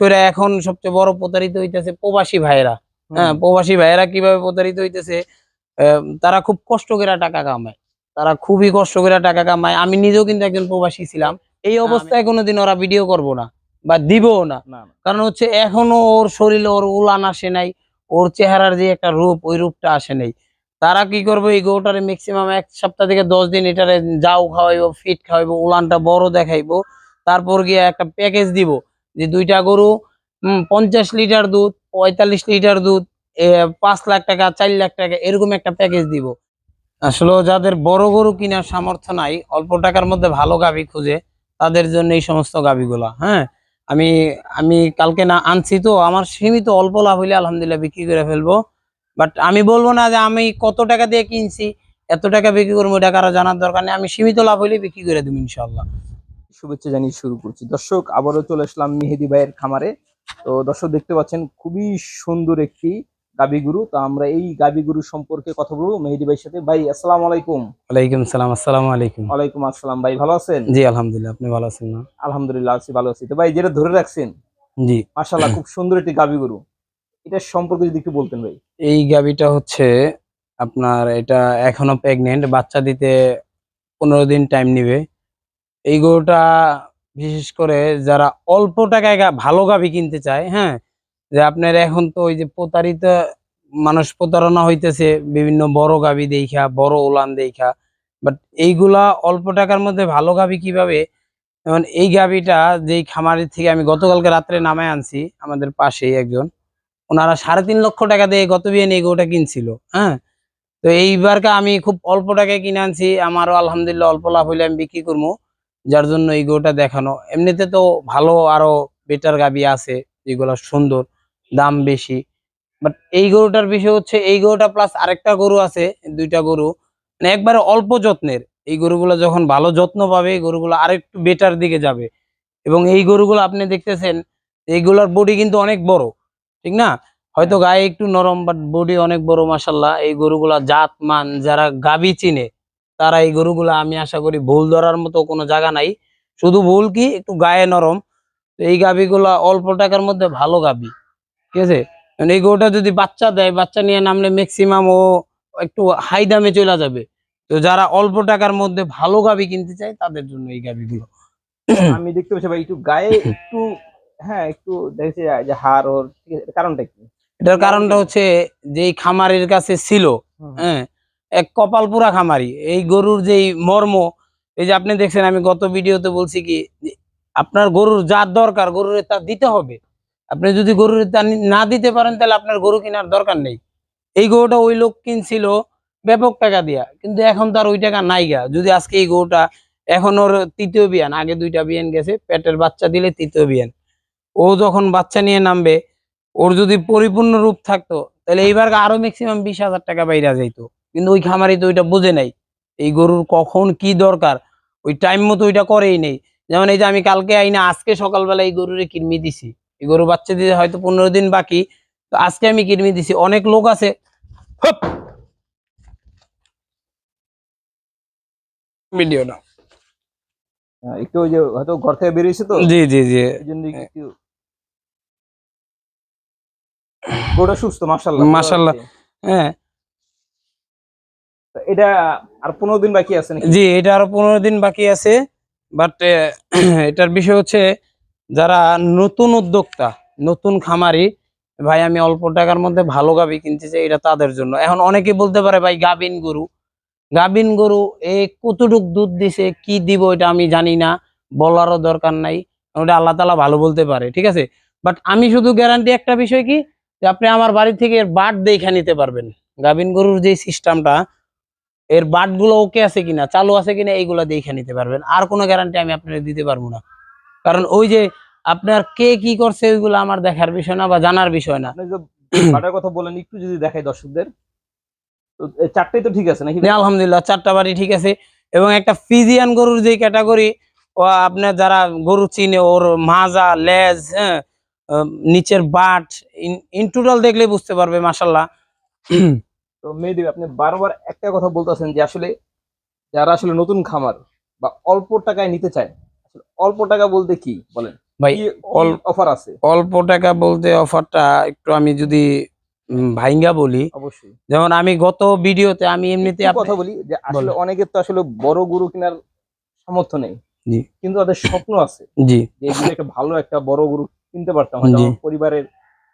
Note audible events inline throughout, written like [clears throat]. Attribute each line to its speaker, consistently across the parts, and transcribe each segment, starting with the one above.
Speaker 1: করে এখন সবচেয়ে বড় প্রতারিত হইতেছে প্রবাসী ভাইয়েরা। হ্যাঁ প্রবাসী ভাইয়েরা কীভাবে প্রতারিত হইতেছে? তারা খুব কষ্ট করে টাকা কামায়। তারা খুবই কষ্ট করে টাকা কামায়। আমি নিজেও কিন্তু একজন প্রবাসী ছিলাম। এই অবস্থায় কোনোদিন ওরা ভিডিও করব না বা দিবও না। কারণ হচ্ছে এখনও ওর শরীরে ওর উলান আসে নাই ওর চেহারার যে একটা রূপ ওই রূপটা আসে নাই। তারা কি করবে? এই গরুটারে ম্যাক্সিমাম এক সপ্তাহ থেকে দশ দিন এটারে যাও খাওয়াইবো ফিট খাওয়াইবো উলানটা বড় দেখাইবো তারপর গিয়ে একটা প্যাকেজ দিব। যে দুইটা গরু পঞ্চাশ লিটার দুধ, পঁয়তাল্লিশ লিটার দুধ পাঁচ লাখ টাকা, চার লাখ টাকা, এরকম একটা প্যাকেজ দিব। আসলে যাদের বড় গরু কেনার সামর্থ্য নাই, অল্প টাকার মধ্যে ভালো গাভী খুঁজে, তাদের জন্য এই সমস্ত গাভীগুলা হ্যাঁ? আমি আমি কালকে না আনছি তো, আমার সীমিত অল্প লাভ হইলে আলহামদুলিল্লাহ বিক্রি করে ফেলব। বাট আমি বলব না যে আমি কত টাকা দিয়ে কিনছি, এত টাকা বিক্রি করব, এটা কারও জানার দরকার নেই, আমি সীমিত লাভ হইলে বিক্রি করে দেবো ইনশাল্লাহ
Speaker 2: শুভেচ্ছা জানিয়ে শুরু করছি। দর্শক আবারও চলে আসলাম মেহেদি ভাইয়ের খামারে। তো দর্শক দেখতে পাচ্ছেন খুবই সুন্দর একটি গাবি গরু। তো আমরা এই গাবি গরু সম্পর্কে কথা বলব মেহেদি ভাইয়ের সাথে। ভাই আসসালামু আলাইকুম।
Speaker 1: ওয়ালাইকুম সালাম আসসালামু আলাইকুম।
Speaker 2: ওয়ালাইকুম আসসালাম। ভাই ভালো আছেন?
Speaker 1: জি আলহামদুলিল্লাহ আপনি ভালো আছেন না?
Speaker 2: আলহামদুলিল্লাহ আছি ভালো আছি। তো ভাই যেটা ধরে রাখছেন
Speaker 1: জি।
Speaker 2: মাশাআল্লাহ খুব সুন্দর একটি গাবি গরু। এটা সম্পর্কে যদি একটু বলতেন ভাই।
Speaker 1: এই গাবিটা হচ্ছে আপনার এটা এখনও প্রেগনেন্ট বাচ্চা দিতে পনেরো দিন টাইম নিবে। এই গরুটা বিশেষ করে যারা অল্প টাকায় ভালো গাভি কিনতে চায় হ্যাঁ? যে আপনার এখন তো ওই যে প্রতারিত মানুষ প্রতারণা হইতেছে, বিভিন্ন বড় গাভি দেখা বড় উলান দেখা বাট এইগুলা অল্প টাকার মধ্যে ভালো গাভি কীভাবে? যেমন এই গাভিটা যেই খামারের থেকে আমি গতকালকে রাত্রে নামায় আনছি, আমাদের পাশেই একজন, ওনারা সাড়ে তিন লক্ষ টাকা দিয়ে গত বিয়ে নিয়ে গরুটা কিনছিল হ্যাঁ? তো এইবারকে আমি খুব অল্প টাকায় কিনে আনছি, আমারও আলহামদুলিল্লাহ অল্প লাভ হইলে আমি বিক্রি করব যার জন্য এই গরুটা দেখানো। এমনিতে তো ভালো আরও বেটার গাবি আছে, যেগুলো সুন্দর, দাম বেশি। বাট এই গরুটার বিষয় হচ্ছে, এই গরুটা প্লাস আরেকটা গরু আছে, দুইটা গরু। মানে একবারে অল্প যত্নের। এই গরুগুলো যখন ভালো যত্ন পাবে, এই গরুগুলো আরেকটু বেটার দিকে যাবে। এবং এই গরুগুলো আপনি দেখতেছেন এইগুলোর বডি কিন্তু অনেক বড়, ঠিক না? হয়তো গায়ে একটু নরম বাট বডি অনেক বড় মাসাল্লাহ এই গরুগুলা জাত, মান, যারা গাবি চিনে তারা এই গরুগুলা আমি আশা করি ভুল ধরার মতো কোনো জায়গা নাই। শুধু ভুল কি? একটু গায়ে নরম। তো এই গাবিগুলা অল্প টাকার মধ্যে ভালো গাবি ঠিক আছে? কারণ এই গরুটা যদি বাচ্চা দেয় বাচ্চা নিয়ে নামলে ম্যাক্সিমাম ও একটু হাই দামে চলে যাবে। তো যারা অল্প টাকার মধ্যে ভালো গাবি কিনতে চায় তাদের জন্য এই গাবিগুলো
Speaker 2: আমি দেখতে পাচ্ছি ভাই একটু গায়ে একটু হ্যাঁ একটু দেখছি যে হাড় ওর কারণটা কি?
Speaker 1: এটার কারণটা হচ্ছে যে খামারের কাছে ছিল হ্যাঁ এক কপালপুরা খামারি। এই গরুর যেই মর্ম, এই যে আপনি দেখছেন, আমি গত ভিডিওতে বলছি কি আপনার গরুর যার দরকার, গরুর তা দিতে হবে। আপনি যদি গরুর তা না দিতে পারেন, তাহলে আপনার গরু কেনার দরকার নেই। এই গরুটা ওই লোক কিনছিল ব্যাপক টাকা দিয়া, কিন্তু এখন তার ওই টাকা নাই গা। যদি আজকে এই গরুটা, এখন ওর তৃতীয় বিয়ান, আগে দুইটা বিয়ান গেছে, পেটের বাচ্চা দিলে তৃতীয় বিয়ান। ও যখন বাচ্চা নিয়ে নামবে, ওর যদি পরিপূর্ণ রূপ থাকতো, তাহলে এইবার আরও ম্যাক্সিমাম বিশ হাজার টাকা বাইরা যাইতো। কিন্তু ওই খামারি তো ওইটা বুঝে নাই। এই গরুর কখন কি দরকার? ওই টাইম মতো ওইটা করেই নেই। যেমন এই যে আমি কালকে আইনা আজকে সকালবেলা এই গরুরে কিরমি দিছি। এই গরু বাচ্চা দিতে হয়তো পনেরো দিন বাকি। তো আজকে আমি কিরমি দিছি। অনেক লোক আছে! ভিডিও না।
Speaker 2: হ্যাঁ, একটু ওই যে হয়তো ঘর থেকে বেরিয়েছে তো?
Speaker 1: জি জি জি।
Speaker 2: এই জন্য একটু গরুটা সুস্থ মাশাল্লাহ
Speaker 1: মাশাআল্লাহ। হ্যাঁ
Speaker 2: তো এটা আর পনেরো দিন বাকি আছে
Speaker 1: জি, এটা আরও পনেরো দিন বাকি আছে বাট [clears throat] এটার বিষয় হচ্ছে যারা নতুন উদ্যোক্তা, নতুন খামারি, ভাই আমি অল্প টাকার মধ্যে ভালো গাবি কিনতে চাই, এটা তাদের জন্য। এখন অনেকে বলতে পারে, ভাই, গাবিন গরু। গাবিন গরু, এ কতটুক দুধ দিছে, কি দিব এটা আমি জানি না, বলারও দরকার নাই ওটা আল্লাহ তালা ভালো বলতে পারে, ঠিক আছে? বাট আমি শুধু গ্যারান্টি একটা বিষয় কি, যে আপনি আমার বাড়ি থেকে বাট দেখে নিতে পারবেন। গাবিন গরুর যে সিস্টেমটা এর বাটগুলো ওকে আছে কিনা চালু আছে কিনা এইগুলা দেখে নিতে পারবেন। আর কোনো গ্যারান্টি আমি আপনাকে দিতে পারব না। কারণ ওই যে আপনার কে কি করছে ওইগুলো আমার দেখার বিষয় না বা জানার বিষয় না।
Speaker 2: বাটার কথা বলেন একটু যদি দেখাই দর্শকদের। চারটেই তো ঠিক আছে নাকি
Speaker 1: আলহামদুলিল্লাহ চারটা বাড়ি ঠিক আছে। এবং একটা ফিজিয়ান গরুর যে ক্যাটাগরি ও আপনার যারা গরু চিনে ওর মাজা লেজ হ্যাঁ নিচের বাট ইন টোটাল দেখলে বুঝতে পারবে মাসাল্লাহ
Speaker 2: তো মেয়েদেব আপনি বারবার একটা কথা বলতেছেন যে আসলে যারা আসলে নতুন খামার বা অল্প টাকায় নিতে চায় আসলে অল্প টাকা বলতে কি বলেন?
Speaker 1: ভাই
Speaker 2: অফার আছে?
Speaker 1: অল্প টাকা বলতে অফারটা একটু আমি যদি ভাইঙ্গা বলি
Speaker 2: অবশ্যই।
Speaker 1: যেমন আমি গত ভিডিওতে আমি এমনিতে
Speaker 2: কথা বলি যে আসলে অনেকের তো আসলে বড় গরু কেনার সামর্থ্য নেই
Speaker 1: জি।
Speaker 2: কিন্তু তাদের স্বপ্ন আছে
Speaker 1: জি।
Speaker 2: যে একটা ভালো একটা বড় গরু কিনতে পারতাম। পরিবারের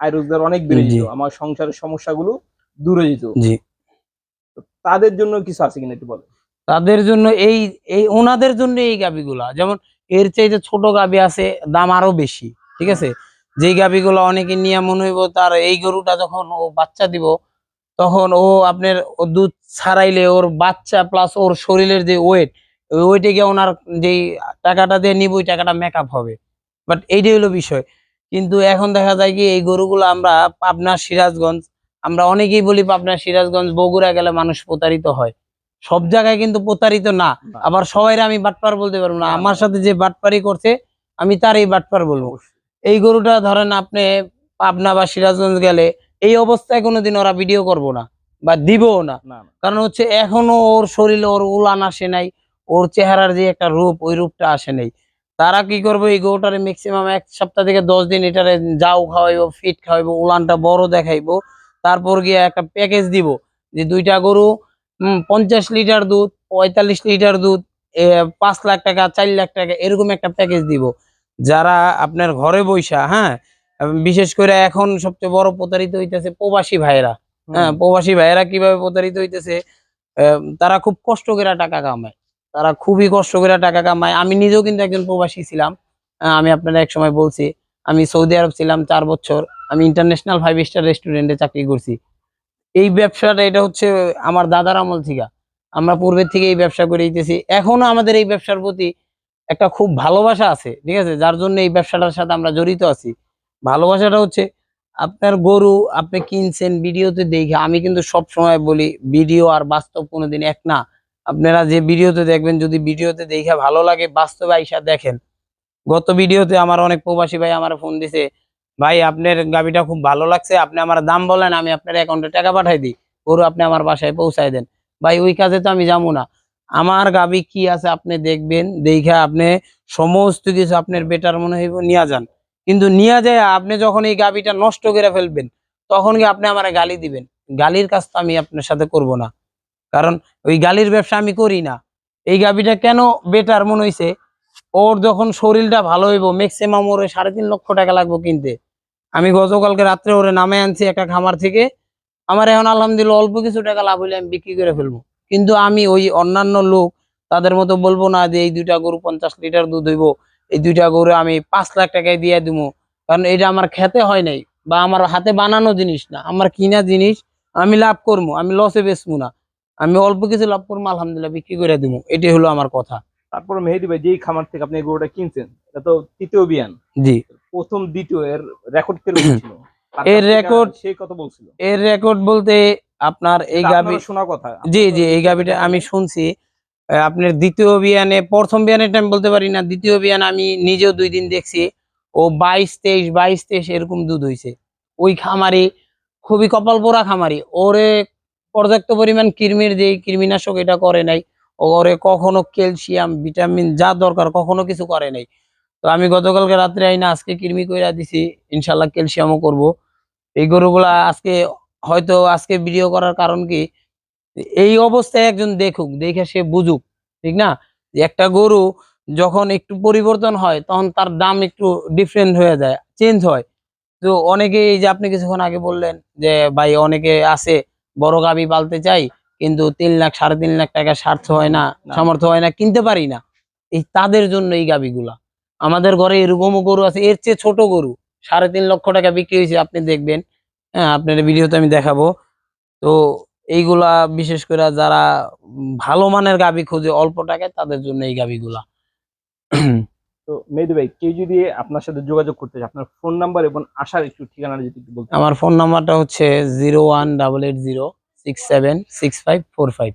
Speaker 2: আয় রোজগার অনেক বেড়ে যেত আমার সংসারের সমস্যাগুলো দূরে যেত
Speaker 1: জি।
Speaker 2: তাদের জন্য কিছু আছে কিনা একটু বলেন
Speaker 1: তাদের জন্য এই এই ওনাদের জন্য এই গাবিগুলা। যেমন এর চাইতে ছোট গাবি আছে দাম আরও বেশি ঠিক আছে? যেই গাবিগুলো অনেকে নিয়ে মনে হইব তার এই গরুটা যখন ও বাচ্চা দিব তখন ও আপনার দুধ ছাড়াইলে ওর বাচ্চা প্লাস ওর শরীরের যে ওয়েট ওই ওয়েটে গিয়ে ওনার যেই টাকাটা দিয়ে নিব ওই টাকাটা মেকআপ হবে। বাট এইটাই হলো বিষয়। কিন্তু এখন দেখা যায় কি এই গরুগুলো আমরা পাবনা সিরাজগঞ্জ আমরা অনেকেই বলি পাবনা সিরাজগঞ্জ বগুড়া গেলে মানুষ প্রতারিত হয়। সব জায়গায় কিন্তু প্রতারিত না। আবার সবাই আমি বাটপার বলতে পারব না। আমার সাথে যে বাটপারি করছে আমি তার এই বাটপার বলব। এই গরুটা ধরেন আপনি পাবনা বা সিরাজগঞ্জ গেলে এই অবস্থায় কোনোদিন ওরা ভিডিও করব না বা দিবও না। কারণ হচ্ছে এখনও ওর শরীরে ওর উলান আসে নাই ওর চেহারার যে একটা রূপ ওই রূপটা আসে নাই। তারা কি করবে এই গরুটারে ম্যাক্সিমাম এক সপ্তাহ থেকে দশ দিন এটারে যাও খাওয়াইবো ফিট খাওয়াইবো উলানটা বড় দেখাইবো। তারপর গিয়ে একটা প্যাকেজ দিব যে দুইটা গরু পঞ্চাশ লিটার দুধ পঁয়তাল্লিশ লিটার দুধ পাঁচ লাখ টাকা চার লাখ টাকা এরকম একটা প্যাকেজ দিব। যারা আপনার ঘরে বৈশা হ্যাঁ বিশেষ করে এখন সবচেয়ে বড় প্রতারিত হইতেছে প্রবাসী ভাইরা হ্যাঁ প্রবাসী ভাইয়েরা কীভাবে প্রতারিত হইতেছে তারা খুব কষ্ট করে টাকা কামায়। তারা খুবই কষ্ট করে টাকা কামায়। আমি নিজেও কিন্তু একজন প্রবাসী ছিলাম। আমি আপনারা এক সময় বলছি আমি সৌদি আরব ছিলাম চার বছর। আমি ইন্টারন্যাশনাল ফাইভ স্টার রেস্টুরেন্টে চাকরি করছি। এই ব্যবসাটা, এটা হচ্ছে আমার দাদার আমল থেকে। আমরা পূর্বের থেকে এই ব্যবসা করে দিতেছি। এখনও আমাদের এই ব্যবসার প্রতি একটা খুব ভালোবাসা আছে, ঠিক আছে? যার জন্য এই ব্যবসাটার সাথে আমরা জড়িত আছি। ভালোবাসাটা হচ্ছে আপনার গরু আপনি কিনছেন ভিডিওতে দেখে, আমি কিন্তু সব সময় বলি, ভিডিও আর বাস্তব কোনোদিন এক না। আপনারা যে ভিডিওতে দেখবেন, যদি ভিডিওতে দেখে ভালো লাগে, বাস্তবে আইসা দেখেন। গত ভিডিওতে আমার অনেক প্রবাসী ভাই আমার ফোন দিছে ভাই, আপনার গাবিটা খুব ভালো লাগছে। আপনি আমার দাম বলেন, আমি আপনার অ্যাকাউন্টে টাকা পাঠাই দিই। গরু আপনি আমার বাসায় পৌঁছায় দেন। ভাই, ওই কাজে তো আমি যাব না। আমার গাবি কি আছে আপনি দেখবেন, দেখে আপনি সমস্ত কিছু আপনার বেটার মনে হইব, নিয়ে যান। কিন্তু নিয়ে যায়, আপনি যখন এই গাবিটা নষ্ট করে ফেলবেন, তখন কি আপনি আমার গালি দিবেন? গালির কাজ তো আমি আপনার সাথে করব না। কারণ ওই গালির ব্যবসা আমি করি না। এই গাবিটা কেন বেটার মনে হইছে? ওর যখন শরীরটা ভালো হইব ম্যাক্সিমাম ওর সাড়ে তিন লক্ষ টাকা লাগবো কিনতে। আমি গতকালকে রাত্রে ওরে নামে আনছি একটা খামার থেকে। আমার এখন আলহামদুলিল্লাহ অল্প কিছু টাকা লাভ হইলে আমি বিক্রি করে ফেলব। কিন্তু আমি ওই অন্যান্য লোক তাদের মতো বলব না যে এই দুইটা গরু পঞ্চাশ লিটার দুধ হইব এই দুইটা গরু আমি পাঁচ লাখ টাকায় দিয়ে দিব। কারণ এটা আমার খেতে হয় নাই বা আমার হাতে বানানো জিনিস না আমার কিনা জিনিস আমি লাভ করব আমি লসে বেচবো না। আমি অল্প কিছু লাভ করব আলহামদুলিল্লাহ বিক্রি করে দিব এটাই হলো আমার কথা।
Speaker 2: তারপর মেহেদি ভাই যেই খামার থেকে আপনি গরুটা কিনছেন এটা তো তৃতীয় বিয়ান।
Speaker 1: জি।
Speaker 2: প্রথম দ্বিতীয় এর রেকর্ড কীরকম ছিল
Speaker 1: এর record-
Speaker 2: সে কত বলছিল।
Speaker 1: এর রেকর্ড বলতে আপনার এই গাবি
Speaker 2: শোনা কথা।
Speaker 1: জি জি এই গাবিটা আমি শুনছি। আপনার দ্বিতীয় বিয়ানে প্রথম বিয়ানেটা আমি বলতে পারি না দ্বিতীয় বিয়ান আমি নিজেও দুই দিন দেখছি। ও বাইশ তেইশ বাইশ তেইশ এরকম দুধ হইছে। ওই খামারি খুবই কপাল পোড়া খামারি। ওরে পর্যাপ্ত পরিমাণ কৃমির যে কৃমিনাশক এটা করে নাই। ওরে কখনো ক্যালসিয়াম ভিটামিন যা দরকার কখনো কিছু করে নাই। তো আমি গতকালকে রাত্রে আইনা আজকে কৃমি কইরা দিছি ইনশাল্লাহ ক্যালসিয়ামও করব। এই গরুগুলা আজকে হয়তো আজকে ভিডিও করার কারণ কি? এই অবস্থায় একজন দেখুক দেখে সে বুঝুক ঠিক না? একটা গরু যখন একটু পরিবর্তন হয় তখন তার দাম একটু ডিফারেন্ট হয়ে যায় চেঞ্জ হয়। তো অনেকে এই যে আপনি কিছুক্ষণ আগে বললেন যে ভাই অনেকে আছে বড় গাবি পালতে চাই কিন্তু তিন লাখ সাড়ে তিন লাখ টাকা স্বার্থ হয় না
Speaker 2: না।
Speaker 1: সামর্থ্য হয় না কিনতে পারি না। এই তাদের জন্য এই গাবিগুলা। আমাদের ঘরে এরকমও গরু আছে এর চেয়ে ছোট গরু সাড়ে তিন লক্ষ টাকা বিক্রি হয়েছে আপনি দেখবেন। হ্যাঁ আপনার ভিডিওতে আমি দেখাবো। তো এইগুলা বিশেষ করে যারা ভালো মানের গাবি খোঁজে অল্প টাকায় তাদের জন্য এই গাবিগুলা
Speaker 2: তো মেহেদি ভাই কেউ যদি আপনার সাথে যোগাযোগ করতে চায় আপনার ফোন নাম্বার এবং আসার একটু ঠিকানা যদি বলতে
Speaker 1: আমার ফোন নাম্বারটা হচ্ছে zero one double eight zero six seven six five four five.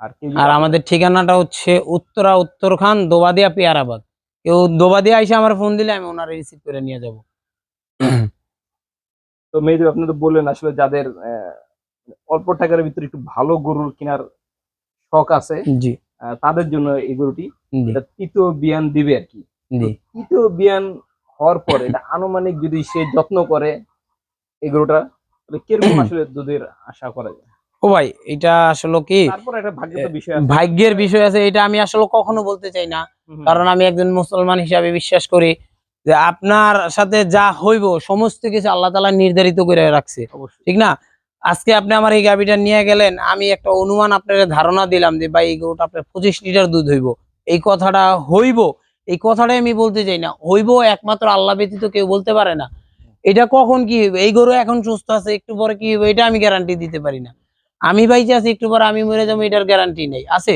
Speaker 2: আর
Speaker 1: আর আমাদের ঠিকানাটা হচ্ছে উত্তরা উত্তরখান দোবাদিয়া পেয়ারাবাদ। কেউ দোবা দিয়ে এসে আমার ফোন দিলে আমি ওনারা রিসিভ করে নিয়ে যাব।
Speaker 2: তো মেয়েদের আপনি তো বললেন আসলে যাদের অল্প টাকার ভিতরে একটু ভালো গরুর কেনার শখ আছে
Speaker 1: জি।
Speaker 2: তাদের জন্য এই গরুটি তৃতীয় বিয়ান দিবে আর কি। তৃতীয় বিয়ান হওয়ার পরে এটা আনুমানিক যদি সে যত্ন করে এই গরুটা কীরকম [coughs] আসলে দুধের আশা করা যায়?
Speaker 1: ও ভাই এটা আসলে কি?
Speaker 2: ভাগ্যের বিষয় আছে।
Speaker 1: এটা আমি আসলে কখনো বলতে চাই না। কারণ আমি একজন মুসলমান হিসাবে বিশ্বাস করি যে আপনার সাথে যা হইব সমস্ত কিছু আল্লাহ তালা নির্ধারিত করে রাখছে। ঠিক না? আজকে আপনি আমার এই গাভিটা নিয়ে গেলেন আমি একটা অনুমান আপনার ধারণা দিলাম যে ভাই এই গরুটা আপনার পঁচিশ লিটার দুধ হইব। এই কথাটা হইব? এই কথাটাই আমি বলতে চাই না। হইব একমাত্র আল্লাহ ব্যতীত কেউ বলতে পারে না। এটা কখন কি হইবে? এই গরু এখন সুস্থ আছে একটু পরে কি হইবে? এটা আমি গ্যারান্টি দিতে পারি না। আমি বাইচে আছি একটু পরে আমি মরে যাব এটার গ্যারান্টি নেই। আছে?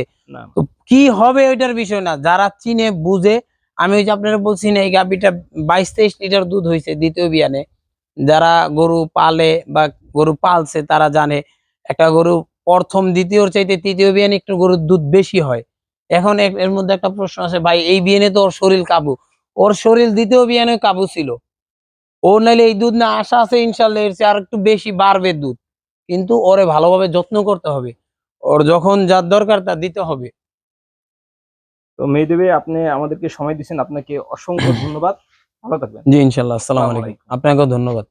Speaker 1: কি হবে ওইটার বিষয় না যারা চিনে বুঝে আমি ওই যে আপনারা বলছি না এই গাভিটা বাইশ তেইশ লিটার দুধ হয়েছে দ্বিতীয় বিয়ানে। যারা গরু পালে বা গরু পালছে তারা জানে একটা গরু প্রথম দ্বিতীয়র চাইতে তৃতীয় বিয়ানে একটু গরুর দুধ বেশি হয়। এখন এর- মধ্যে একটা প্রশ্ন আছে ভাই এই বিয়ানে তো ওর শরীর কাবু। ওর শরীর দ্বিতীয় বিয়ানে কাবু ছিল। ও নাইলে এই দুধ না আশা আছে ইনশাল্লাহ এর চেয়ে আর একটু বেশি বাড়বে দুধ। কিন্তু ওরে ভালোভাবে যত্ন করতে হবে। ওর যখন যার দরকার তা দিতে হবে।
Speaker 2: তো মেহেদি আপনি আমাদেরকে সময় দিচ্ছেন আপনাকে অসংখ্য [coughs] ধন্যবাদ। ভালো থাকবেন।
Speaker 1: জি ইনশাল্লাহ। আসসালামু
Speaker 2: আসসালামু
Speaker 1: আলাইকুম। আপনাকেও ধন্যবাদ।